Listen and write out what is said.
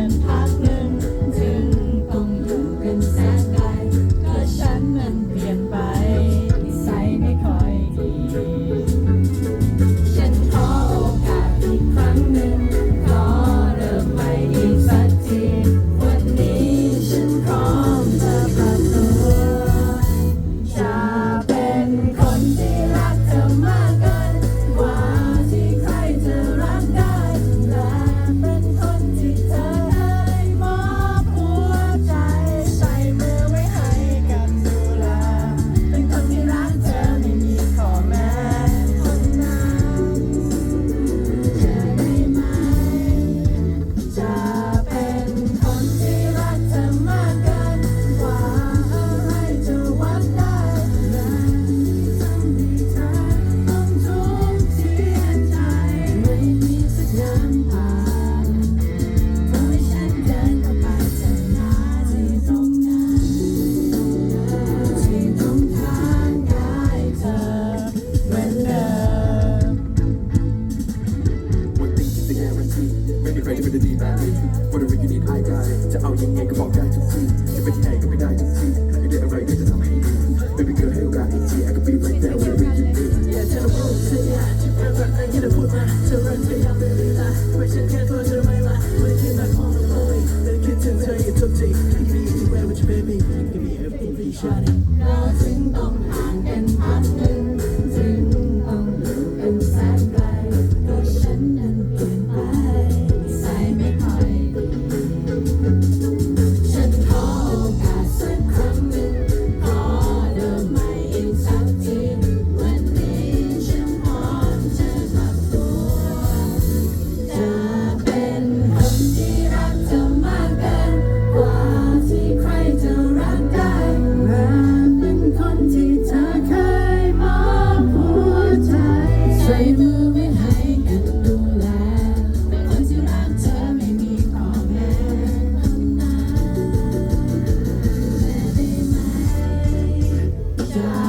i จะเป็นดีแบบนี้วันนี้อยู่นี่ไอ้กายจะเอายังไงก็บอกได้ทุกทีจะไปที่ไหนก็ไปได้ทุกทีอยากได้อะไรก็จะทำให้ดี Baby girl ให้โอกาสอีกที I could be right there wherever you be อยากจะรู้สักอาที่เป็นแบบนั้นที่เพูดมาจะรักก็ยัไม่ลีลาไม่ชื่ตัวเธอไม่ละไม่คิดแบบมองลงแต่คิดถึงเธออยู่ทุกที Give me anywhere with your baby Give me everything างต้ 주